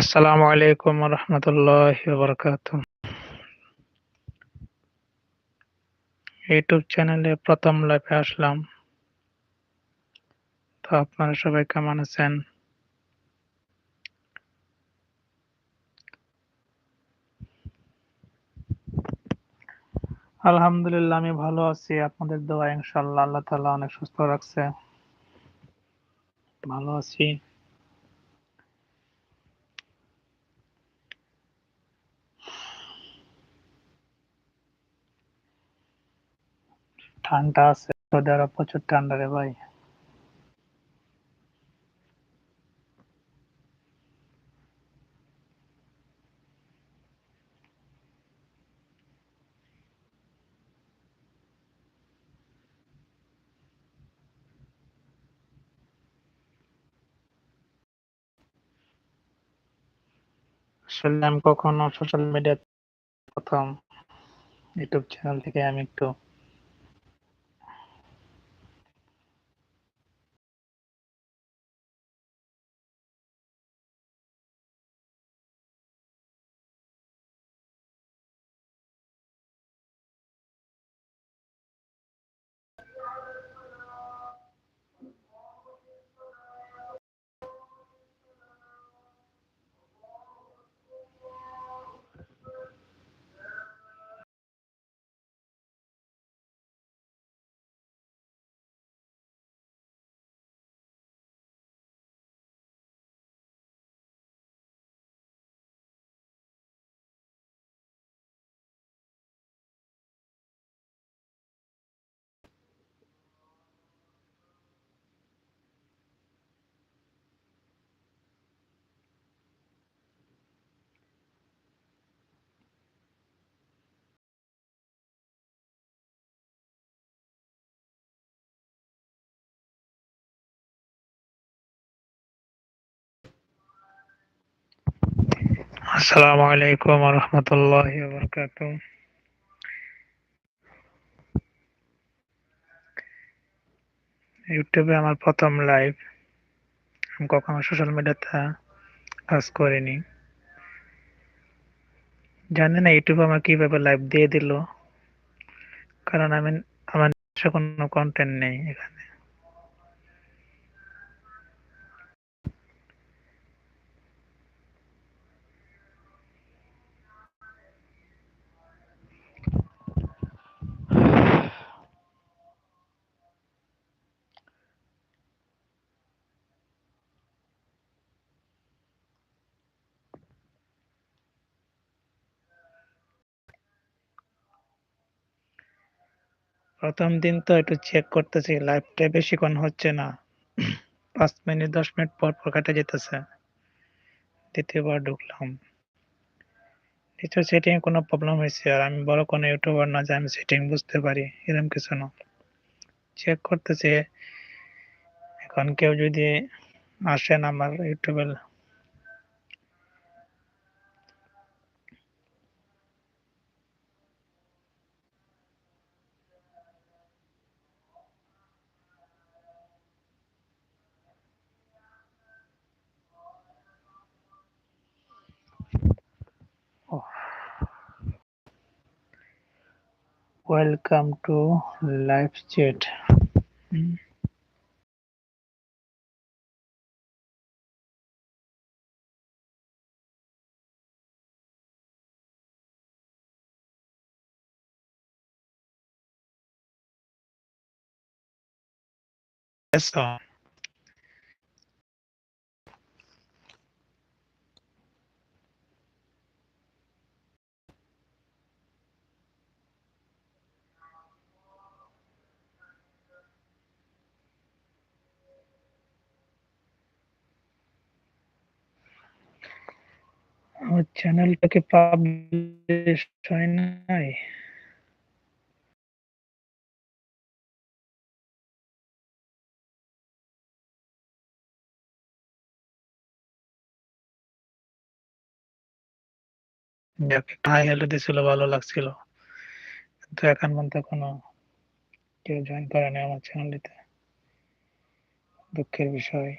আসসালামু আলাইকুম রহমতুল্লাহি বারাকাতুহ ইউটিউব চ্যানেলে প্রথম লাইভে আসলাম। তো আপনারা সবাই কেমন আছেন? আলহামদুলিল্লাহ, আমি ভালো আছি। আপনাদের দোয়া ইনশাল্লাহ আল্লাহ তাআলা অনেক সুস্থ রাখছে। ভালো আছি। ঠান্ডা আছে, সৌদি আরব প্রচুর ঠান্ডা রে ভাই। আসলে আমি কখনো সোশ্যাল মিডিয়া প্রথম ইউটিউব চ্যানেল থেকে আমি একটু আসসালামু আলাইকুম রহমতুল্লাহি বারাকাতুহ ইউটিউবে আমার প্রথম লাইভ। আমি কখনো সোশ্যাল মিডিয়াতে কাজ করিনি। জানি না ইউটিউব আমার কীভাবে লাইভ দিয়ে দিল। কারণ আমি আমার কোনো কন্টেন্ট নেই এখানে। প্রথম দিন তো একটু চেক করতেছি লাইভটা বেশিক্ষণ হচ্ছে না। পাঁচ মিনিট, দশ মিনিট পর পর কেটে যেতেছে। দ্বিতীয়বার ঢুকলাম। নিশ্চয় সেটিং কোনো প্রবলেম হয়েছে, আর আমি বড় কোনো ইউটিউবার না যে আমি সেটিং বুঝতে পারি এরকম কিছু না। চেক করতেছে। এখন কেউ যদি আসেন আমার welcome to live chat Yes, sir. আমার চ্যানেলটাকে পাবলিশ হয় নাই। হাই হ্যালো দিছিল, ভালো লাগছিল। কিন্তু এখন পর্যন্ত কোনো কেউ জয়েন করেনি আমার চ্যানেলটিতে দুঃখের বিষয়।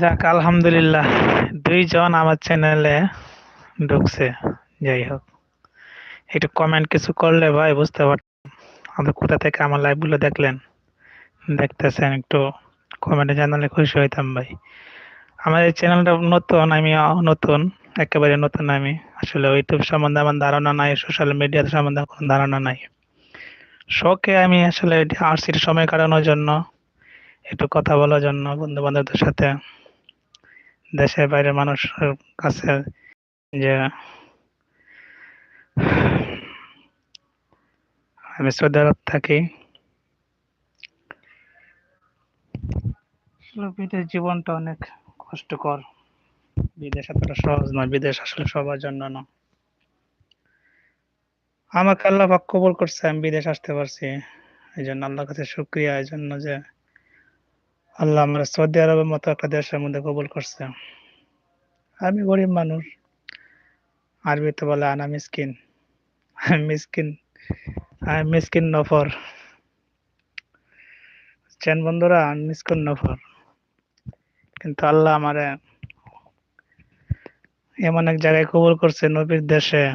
যাক, আলহামদুলিল্লাহ, দুইজন আমার চ্যানেলে ঢুকছে, যাই হোক। একটু কমেন্ট কিছু করলে ভাই বুঝতে পারতাম আপনি কোথা থেকে আমার লাইভগুলো দেখলেন? দেখতেছেন একটু কমেন্টে জানালে খুশি হইতাম ভাই। আমার এই চ্যানেলটা নতুন, আমি নতুন, একেবারে নতুন আমি। আসলে ইউটিউব সম্বন্ধে আমার ধারণা নাই সোশ্যাল মিডিয়া সম্বন্ধে কোনো ধারণা নাই। শখে আমি আসলে আসছি সময় কাটানোর জন্য, একটু কথা বলার জন্য বন্ধু বান্ধবদের সাথে। দেশের বাইরে মানুষের কাছে যে আমি সৌদি আরব থাকি বিদেশ জীবনটা অনেক কষ্টকর। বিদেশ এতটা সহজ নয়, বিদেশ আসলে সবার জন্য না। আমাকে আল্লাহ কবুল করছে, আমি বিদেশ আসতে পারছি। এই জন্য আল্লাহর কাছে শুক্রিয়া এই জন্য যে আল্লাহ আমরা সৌদি আরবের মতো একটা দেশের মধ্যে কবুল করছে। আমি গরিব মানুষ। আরবিতে বলে, আনা মিসকিন। মিসকিন মিসকিন নফর। চেন বন্ধুরা, মিসকিন নফর। কিন্তু আল্লাহ আমারে এমন এক জায়গায় কবুল করছে, নবীর দেশে।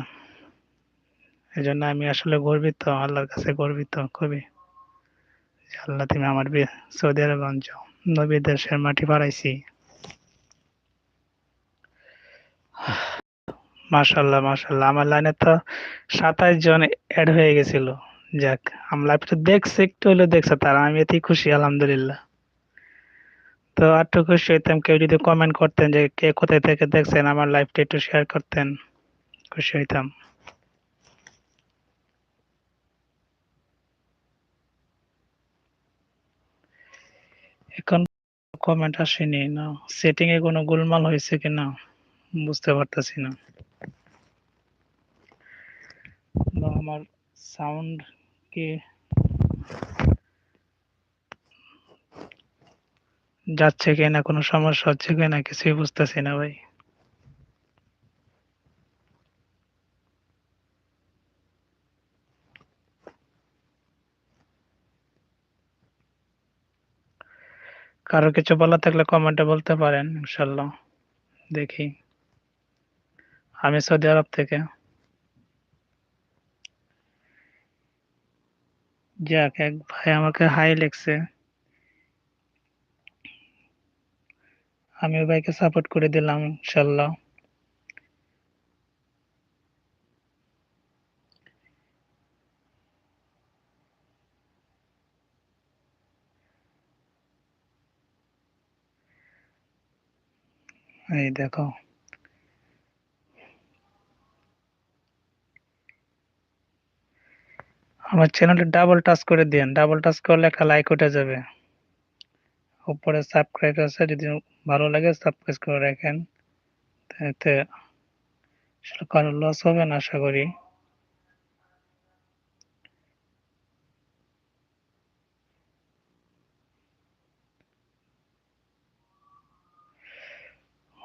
এই জন্য আমি আসলে গর্বিত, আল্লাহর কাছে গর্বিত খুবই। আল্লাহ তুমি আমার সৌদি আরব অঞ্চল। নবীর দেশের মাটি বাড়াইছি। মাশাল্লাহ মাশাল্লাহ। আমার লাইনে তো সাতাইশ জন অ্যাড হয়ে গেছিল। যাক আমি লাইভটা দেখছি, একটু হলেও দেখছে তারা। আমি এতেই খুশি, আলহামদুলিল্লাহ। তো আর একটু খুশি হইতাম, কেউ যদি কমেন্ট করতেন যে কে কোথায় থেকে দেখছেন, আমার লাইভটা একটু শেয়ার করতেন। খুশি হইতাম। এখন কমেন্ট আসেনি, না। সেটিং এ কোনো গোলমাল হয়েছে কিনা, বুঝতে পারতেছি না। আমার সাউন্ড কি যাচ্ছে কিনা, কোনো সমস্যা হচ্ছে কিনা, কিছুই বুঝতেছি না ভাই। কারও কিছু বলা থাকলে কমেন্টে বলতে পারেন, ইনশাল্লাহ। দেখি। আমি সৌদি আরব থেকে। যাক, এক ভাই আমাকে হাই লেখছে। আমি ভাইকে সাপোর্ট করে দিলাম, ইনশাল্লাহ। এই দেখো। আমার চ্যানেলটা ডাবল টাচ করে দিন ডাবল টাচ করলে একটা লাইক উঠে যাবে। উপরে সাবস্ক্রাইব আছে, যদি ভালো লাগে সাবস্ক্রাইব করে রাখেন। কারও লস হবে না, আশা করি।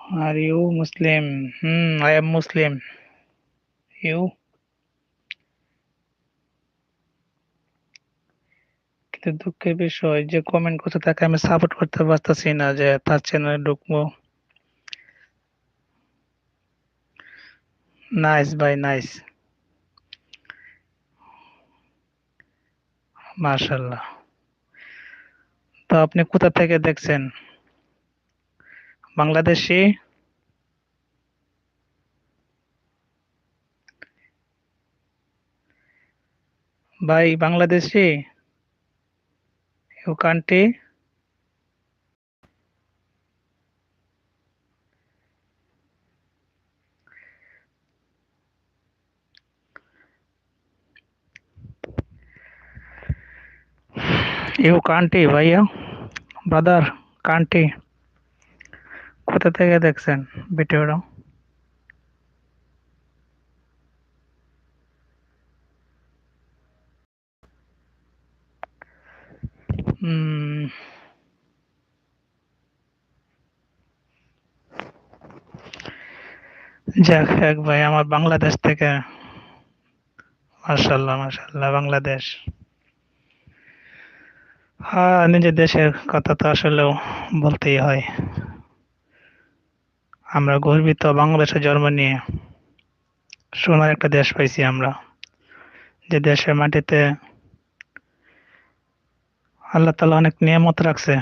Are you Muslim? Hmm, I am Muslim. You? কিন্তু দুঃখের বিষয় যে কমেন্ট করতে তাকে আমি সাপোর্ট করতে পারতেছি না যে তার চ্যানেলে ঢুকবো নাইস ভাই নাইস মাশাল্লাহ তো আপনি কোথা থেকে দেখছেন বাংলাদেশি ভাই Bangladeshi you country you country ভাইয়া ব্রাদার কান্ট্রি কোথা থেকে দেখছেন ভিডিওটা? যাক, এক ভাই, আমার বাংলাদেশ থেকে। মাশাল্লাহ মাশাল্লাহ, বাংলাদেশ। হ্যাঁ নিজের দেশের কথা তো আসলেও বলতেই হয়। আমরা গর্বিত বাংলাদেশে জন্ম নিয়ে। সোনার একটা দেশ পাইছি আমরা। যে দেশের মাটিতে আল্লাহ তালা অনেক নিয়ামত রাখছে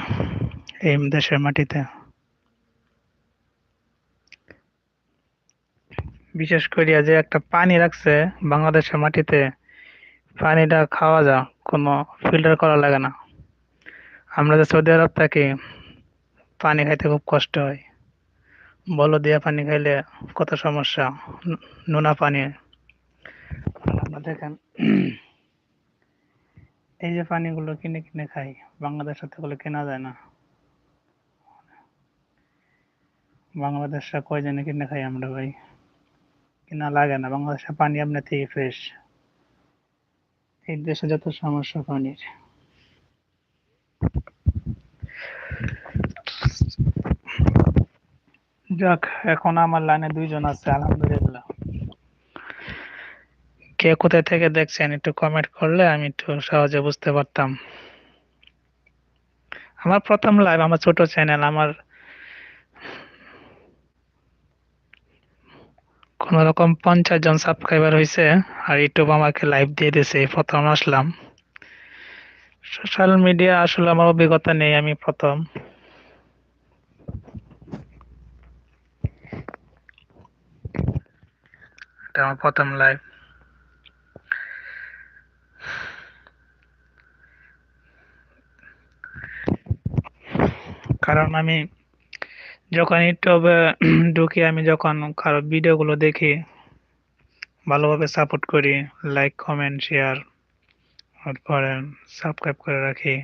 এই দেশের মাটিতে। বিশেষ করিয়া যে একটা পানি রাখছে বাংলাদেশের মাটিতে, পানিটা খাওয়া যা, কোনো ফিল্টার করা লাগে না। আমরা যে সৌদি আরব থাকি, পানি খাইতে খুব কষ্ট হয়। বলো দিয়া পানি খাইলে কত সমস্যা? নোনা পানি। দেখেন, এই যে পানিগুলো কিনে কিনে খাই, বাংলাদেশ থেকে গুলো কেনা যায় না। বাংলাদেশে কয় জানে কিনে খাই আমরা ভাই? কিনা লাগে না বাংলাদেশের পানি আপনার থেকে ফ্রেশ এই দেশে যত সমস্যা পানির। যাক, এখন আমার লাইনে দুইজন আছে, আলহামদুলিল্লাহ। কে কোথায় থেকে দেখছেন একটু কমেন্ট করলে আমি একটু সহজে বুঝতে পারতাম। আমার প্রথম লাইভ আমার ছোট চ্যানেল আমার কোন রকম পঞ্চাশ জন সাবস্ক্রাইবার হয়েছে আর ইউটিউব আমাকে লাইভ দিয়ে দিয়েছে প্রথম আসলাম। সোশ্যাল মিডিয়া আসলে আমার অভিজ্ঞতা নেই, আমি প্রথম। এটা আমার প্রথম লাইভ কারণ আমি যখন ইউটিউবে ঢুকি, আমি যখন কারও ভিডিওগুলো দেখি, ভালোভাবে সাপোর্ট করি লাইক কমেন্ট শেয়ার তারপরে সাবস্ক্রাইব করে রাখি।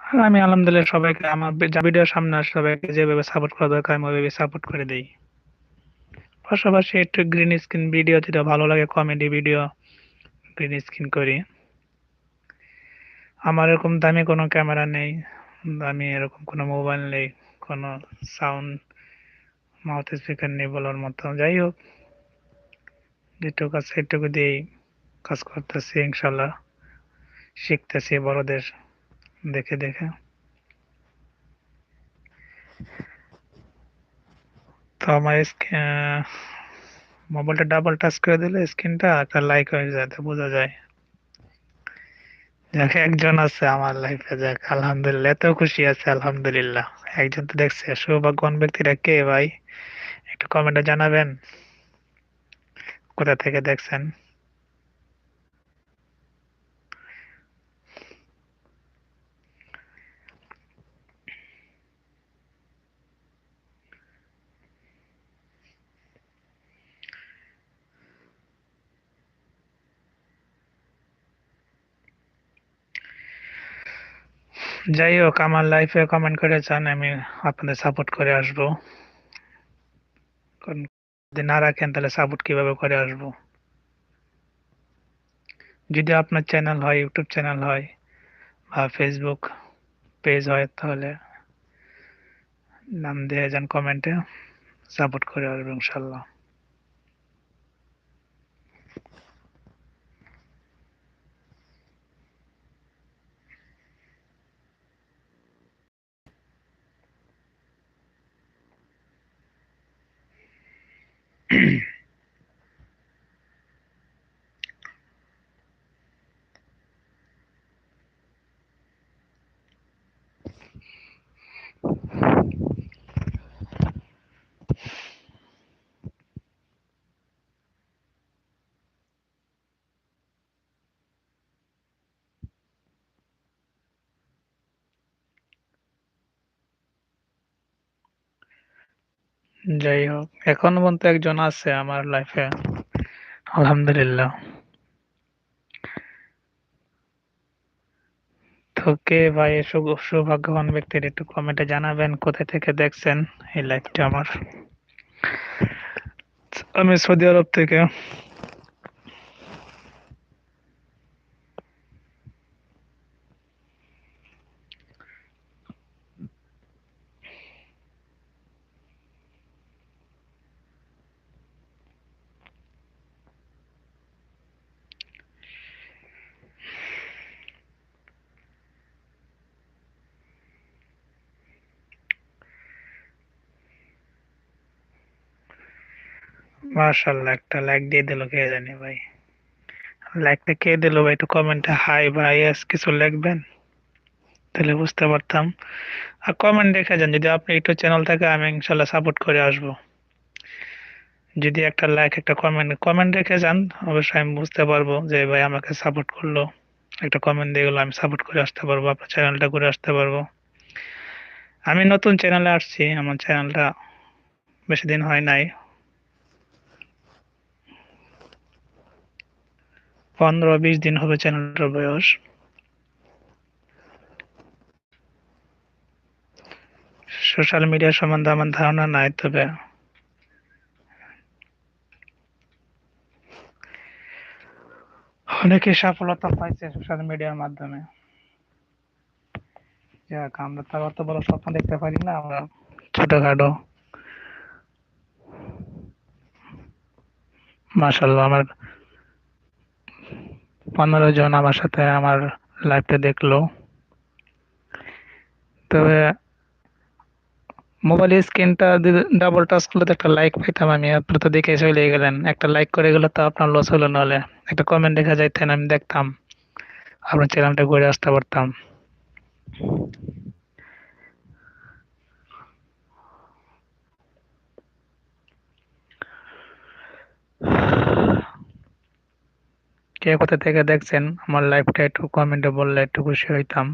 আর আমি আলহামদুলিল্লাহ সবাইকে আমার ভিডিওর সামনে সবাইকে যেভাবে সাপোর্ট করা দরকার, আমি ওইভাবে সাপোর্ট করে দিই। পাশাপাশি একটু গ্রিন স্ক্রিন ভিডিও যেটা ভালো লাগে কমেডি ভিডিও গ্রিন স্ক্রিন করি। আমার এরকম দামি কোনো ক্যামেরা নেই, দামি এরকম কোনো মোবাইল নেই, কোনো সাউন্ড মাউথ স্পিকার নেই বলার মতো। যাই হোক, যেটুকু আছে সেটুকু দিয়েই কাজ করতেছি, ইনশাল্লাহ। শিখতেছি বড়দের, দেখে দেখে। তো আমার মোবাইলটা ডাবল টাচ করে দিলে স্ক্রিনটা একটা লাইক হয়ে যায় তো বোঝা যায়। যাক, একজন আছে আমার লাইফে যাক, আলহামদুলিল্লাহ এত খুশি আছে, আলহামদুলিল্লাহ। একজন তো দেখছে, সৌভাগ্যবান ব্যক্তিরা কে ভাই? একটু কমেন্টে জানাবেন। কোথা থেকে দেখছেন? যাই হোক আমার লাইফে কমেন্ট করে চান, আমি আপনাদের সাপোর্ট করে আসব। যদি না রাখেন, তাহলে সাপোর্ট কীভাবে করে আসব? যদি আপনার চ্যানেল হয় ইউটিউব চ্যানেল হয়, বা ফেসবুক পেজ হয়, তাহলে নাম দিয়ে যান কমেন্টে সাপোর্ট করে আসব ইনশাল্লাহ mm যাই হোক এখন পর্যন্ত একজন আছে আমার লাইফে আলহামদুলিল্লাহ। তো কে ভাই সৌভাগ্যবান ব্যক্তির একটু কমেন্টে জানাবেন, কোথা থেকে দেখছেন এই লাইভটা আমার? আমি সৌদি আরব থেকে। মাশাআল্লাহ, একটা লাইক দিয়ে দিল, কে জানি ভাই। লাইকটা কে দিল ভাই, একটু কমেন্টে হাই ভাই এস কিছু লিখবেন? তাহলে বুঝতে পারতাম। আর কমেন্ট দেখে যান, যদি আপনি একটু চ্যানেল থেকে, আমি ইনশাল্লাহ সাপোর্ট করে আসব। যদি একটা লাইক একটা কমেন্ট কমেন্ট রেখে যান, অবশ্যই আমি বুঝতে পারব যে ভাই আমাকে সাপোর্ট করল। একটা কমেন্ট দিয়ে গেলো, আমি সাপোর্ট করে আসতে পারব, আপনার চ্যানেলটা করে আসতে পারব। আমি নতুন চ্যানেলে আসছি, আমার চ্যানেলটা বেশি দিন হয় নাই। পনেরো বিশ দিন হবে চ্যানেলটার বয়স। সোশ্যাল মিডিয়া সম্বন্ধে আমার ধারণা নাই, তবে অনেকে সফলতা পাইছে সোশ্যাল মিডিয়ার মাধ্যমে। যাক, আমরা তার অত বড় স্বপ্ন দেখতে পারি না, আমরা ছোটখাটো। মাসাল্লাহ আমার পনেরো জন আমার সাথে আমার লাইভটা দেখল। তবে মোবাইল স্ক্রিনটা ডাবল টাচ করলে তো একটা লাইক পাইতাম আমি আপনি তো দেখে চলে গেলেন। একটা লাইক করে গেলে তো আপনার লস হলো নাহলে একটা কমেন্ট দেখা যাইতেন, আমি দেখতাম। আপনার চ্যানেলটা ঘুরে আসতে পারতাম। কে কোথা থেকে দেখছেন? আমার লাইফটা একটু কমেন্টে বললে একটু খুশি হইতাম।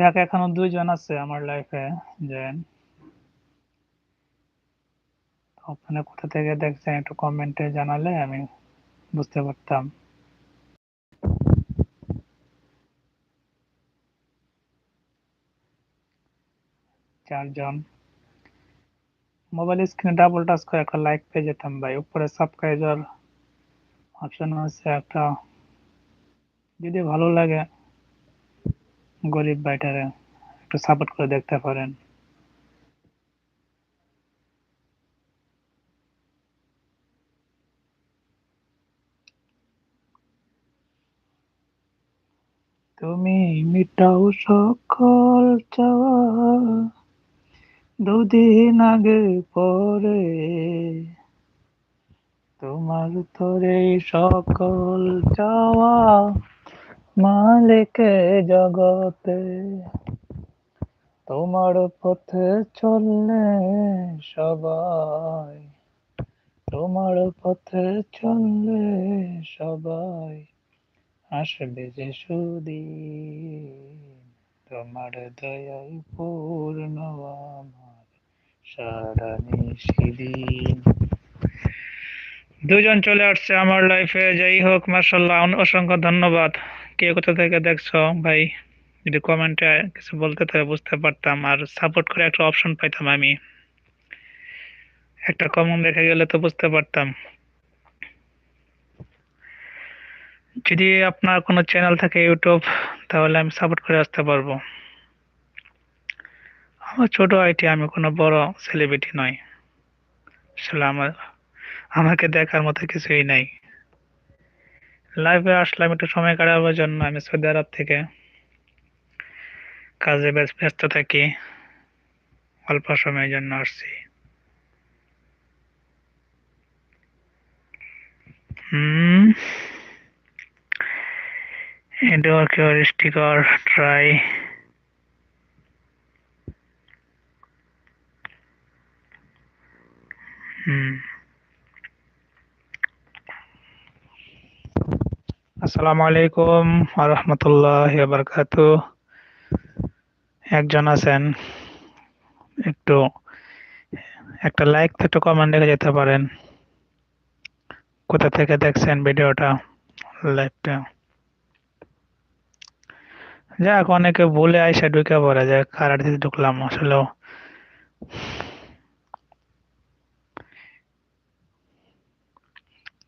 যাক, এখনও দুইজন আছে আমার লাইফে যে ওখানে কোথা থেকে দেখছেন একটু কমেন্টে জানালে আমি বুঝতে পারতাম। চারজন। মোবাইল স্ক্রিনে ডাবল টাচ করে একটা লাইক পেয়ে যেতাম ভাই, উপরে সাবস্ক্রাইবার অপশন আছে একটা। যদি ভালো লাগে গরিব বাইটারে একটু সাপোর্ট করে দেখতে পারেন। তুমি মিটাও সকল চাওয়া, দুদিন আগে পরে। তোমার তোরে সকল চাওয়া মালিকে জগতে, তোমার পথে চললে সবাই, তোমার পথে চললে সবাই আসবে যে সুদিন। তোমার দয়াই পূর্ণ আমার সারা নিশিদিন। দুজন চলে আসছে আমার লাইফে যাই হোক মার্শাল্লাহ অসংখ্য ধন্যবাদ। কে কোথা থেকে দেখছ? ভাই, যদি কমেন্টে কিছু বলতে তাহলে বুঝতে পারতাম। আর সাপোর্ট করে একটা অপশন পাইতাম আমি। একটা কমেন্ট রেখে গেলে তো বুঝতে পারতাম। যদি আপনার কোনো চ্যানেল থাকে ইউটিউব তাহলে আমি সাপোর্ট করে আসতে পারব। আমার ছোট আইটি, আমি কোনো বড় সেলিব্রিটি নই আসলে আমার আমাকে দেখার মতো কিছুই নাই। লাইভে আসলাম একটু সময় কাটাবার জন্য, আমি সৌদি আরব থেকে। কাজে বেশ ব্যস্ত থাকি, অল্প সময়ের জন্য আসছি। হুম। Try. হুম। আসসালামু আলাইকুম রহমতুল্লাহ বারকাত একজন আছেন, একটু, একটা লাইক তো একটু কমেন্ট রেখে যেতে পারেন। কোথা থেকে দেখছেন ভিডিওটা লাইভটা যাক, অনেকে বলে আইসা ঢুকে পড়ে যে কারাটিতে ঢুকলাম আসলেও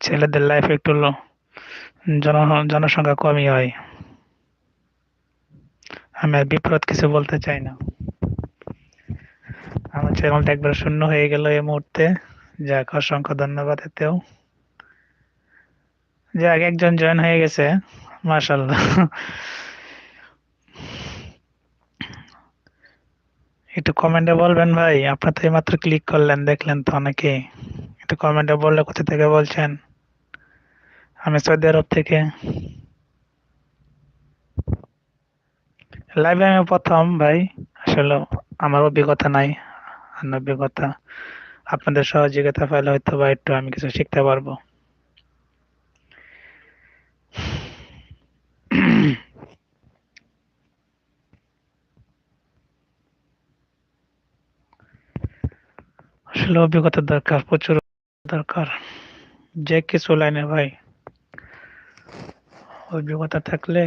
ছেলেদের লাইফ একটু জন জনসংখ্যা কমই হয়। আমি আর বিপরীত কিছু বলতে চাই না। আমার চ্যানেলটা একবার শূন্য হয়ে গেল এই মুহূর্তে। যাক, অসংখ্য ধন্যবাদ এতেও। যাক, একজন জয়েন হয়ে গেছে। মাশাল্লাহ একটু কমেন্টে বলবেন ভাই? আপনার তো এইমাত্র ক্লিক করলেন, দেখলেন তো অনেকে একটু কমেন্টে বললে কোথা থেকে বলছেন? আমি সৌদি আরব থেকে। লাইভে আমি প্রথম, ভাই। আসলে আমার অভিজ্ঞতা নাই অভিজ্ঞতা। আপনাদের সহযোগিতা পেলে হয়তো বা একটু আমি কিছু শিখতে পারব। আসলে অভিজ্ঞতা দরকার, প্রচুর দরকার। যে কিছু লাইনে, ভাই। অভিজ্ঞতা থাকলে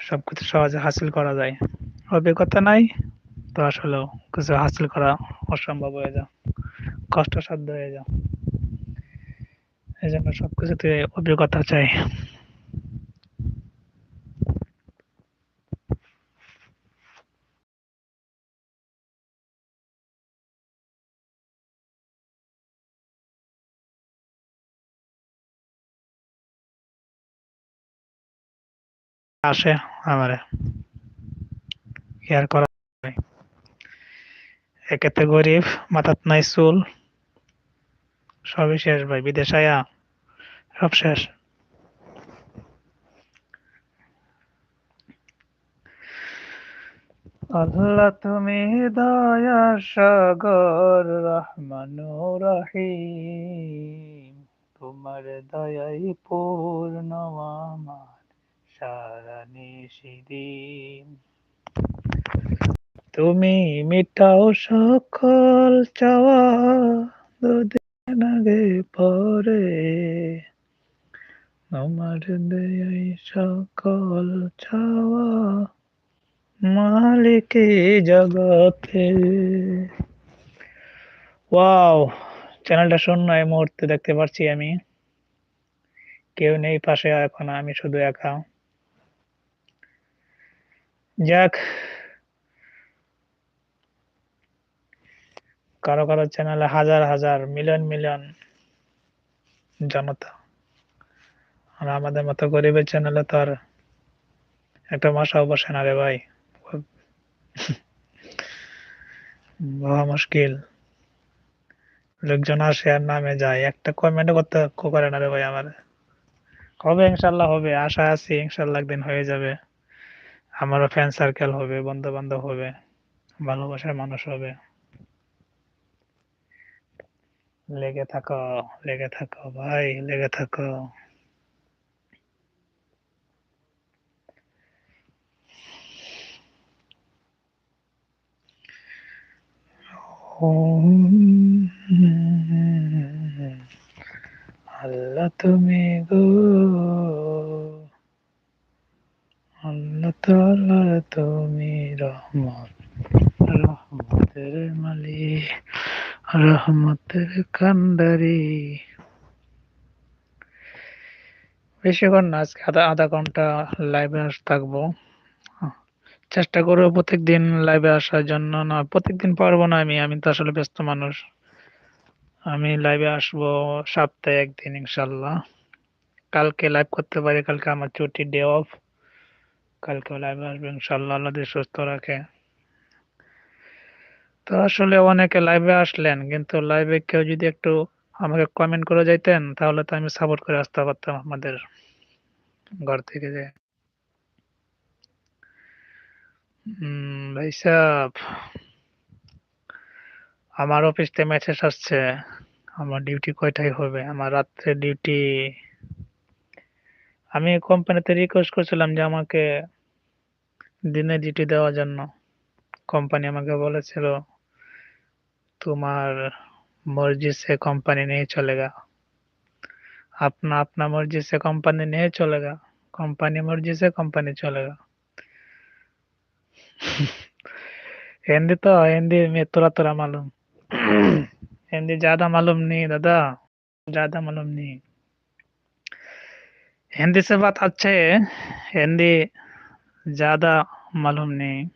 সব কিছু সহজে হাসিল করা যায়। অভিজ্ঞতা নাই, তো আসলে কিছু হাসিল করা অসম্ভব হয়ে যায়, কষ্টসাধ্য হয়ে যায়। এই জন্য সব কিছুতে অভিজ্ঞতা চাই। আসে আমারে। কেয়ার করা একেতে গরিব, মাথাত নাই চুল। সবই শেষ ভাই, বিদেশ আয়া, সব শেষ। আল্লাহ তুমি দয়া, সাগর, রহমান রহিম। তোমার দয়াই পূর্ণ আমার। সারা নিশিদিন তুমি মিটাও সকল চাওয়া দুদিন আগে পরে। আমার দেয় সকল চাওয়া, মালিকে জগতে। ওয়াও, চ্যানেলটা শূন্য এই মুহূর্তে দেখতে পাচ্ছি আমি। কেউ নেই পাশে, এখন আমি শুধু একা। যাক। কারও কারও চ্যানেলে হাজার হাজার মিলিয়ন মিলিয়ন জনতা। আর আমাদের মতো গরিবের চ্যানেলে তো আর একটা মাসাও বসে না রে ভাই। মহা মুশকিল। লোকজন আসে আর নামে যায়। একটা কমেন্ট করতে করে না রে ভাই আমার। হবে ইনশাল্লাহ হবে? আশা আছি ইনশাল্লাহ একদিন হয়ে যাবে। আমারও ফ্যান সার্কেল হবে বন্ধু বান্ধব হবে, ভালোবাসার মানুষ হবে। লেগে থাকো লেগে থাকো ভাই, লেগে থাকো। আল্লাহ তুমি গো তাআলা তুমি রহমত, রহমতের মালিক রহমতের বেশিক্ষণ না, আজকে আধা আধা ঘণ্টা লাইভে আস থাকব। চেষ্টা করব প্রত্যেকদিন লাইভে আসার জন্য। না, প্রত্যেকদিন পারব না আমি আমি তো আসলে ব্যস্ত মানুষ। আমি লাইভে আসব সপ্তাহে একদিন ইনশাল্লাহ। কালকে লাইভ করতে পারি, কালকে আমার ছুটি ডে অফ কালকে লাইভে আসব ইনশাল্লাহ আল্লাহ সুস্থ রাখে। তো আসলে অনেকে লাইভে আসলেন, কিন্তু লাইভে কেউ যদি একটু আমাকে কমেন্ট করে যাইতেন, তাহলে তো আমি সাপোর্ট করে আসতে পারতাম আমাদের ঘর থেকে যে। ভাই সাহ আমার অফিস থেকে মেসেজ আসছে, আমার ডিউটি কয়টায় হবে? আমার রাত্রে ডিউটি আমি কোম্পানিতে রিকোয়েস্ট করছিলাম যে আমাকে দিনে ডিউটি দেওয়ার জন্য কোম্পানি আমাকে বলেছিল তোমার मर्जी से कंपनी नहीं चलेगा अपना अपना मर्जी से कंपनी नहीं चलेगा कंपनी मर्जी से कंपनी चलेगा हिंदी तो हिंदी में थोड़ा थोड़ा मालूम हिंदी ज्यादा मालूम नहीं दादा ज्यादा मालूम नहीं हिंदी से बात अच्छा है हिंदी ज़्यादा मालूम नहीं।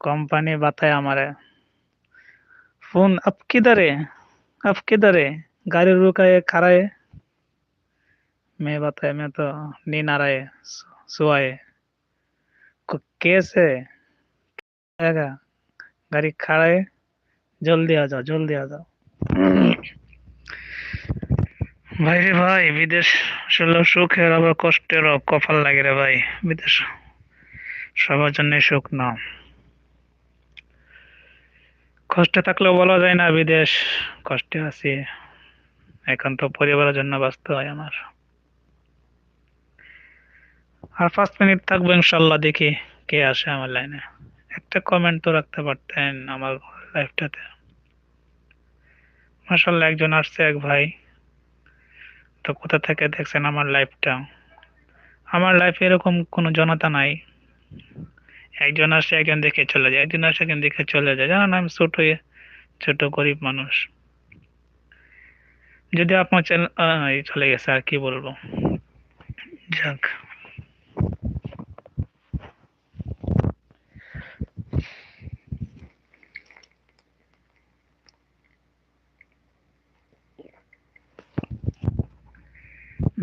कंपनी बताया हमारे। फ़ोन अब किधर है? अब किधर है? गाड़ी रुका है, खड़ा है? मैं बताया, मैं तो नींद आ रहा है सुहा है। कैसे गाड़ी खड़ा है? जल्दी आ जाओ, जल्दी आ जाओ। ভাই রে ভাই, বিদেশ আসলে সুখের আবার কষ্টেরও কপাল লাগে রে ভাই। বিদেশ সবার জন্য সুখ না। কষ্টে থাকলেও বলা যায় না বিদেশ, কষ্টে আছি। এখন তো পরিবারের জন্য ব্যস্ত হয় আমার। আর পাঁচ মিনিট থাকব ইনশাল্লাহ, দেখি কে আসে আমার লাইনে। একটা কমেন্ট তো রাখতে পারতেন আমার লাইফটাতে মাসাল্লাহ একজন আসছে এক ভাই। তো কোথা থেকে দেখছেন আমার লাইফটা আমার লাইফে এরকম কোনো জনতা নাই। একজন আসে, একজন দেখে চলে যায়, একজন আসে, একজন দেখে চলে যায়। জানেন, আমি ছোট ছোট গরিব মানুষ। যদি আপনার চ্যানেল চলে গেছে, আর কি বলব? যাক।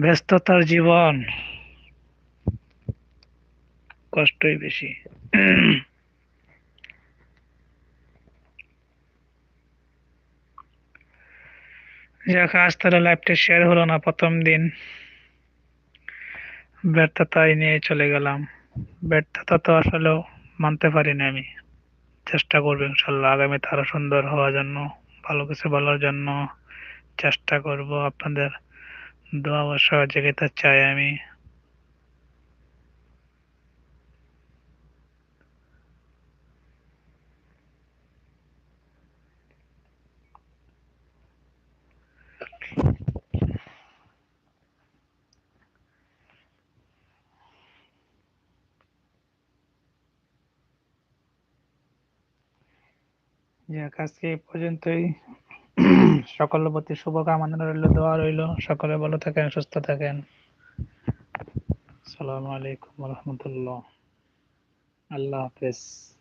ব্যস্ততার জীবন। কষ্টই বেশি। যাক, আজ তাহলে লাইভটা শেয়ার হলো না প্রথম দিন। ব্যর্থতাই নিয়ে চলে গেলাম। ব্যর্থতা তো আসলেও মানতে পারিনি আমি। চেষ্টা করব ইনশাল্লাহ আগামীতে আরও সুন্দর হওয়ার জন্য, ভালো কিছু বলার জন্য চেষ্টা করব আপনাদের দোয়া ও সহযোগিতা চাই আমি। যাক আজকে এই পর্যন্তই। সকলের প্রতি শুভকামনা রইল, দোয়া রইল। সকলে ভালো থাকেন, সুস্থ থাকেন। আসসালামু আলাইকুম রহমতুল্লাহ। আল্লাহ হাফেজ।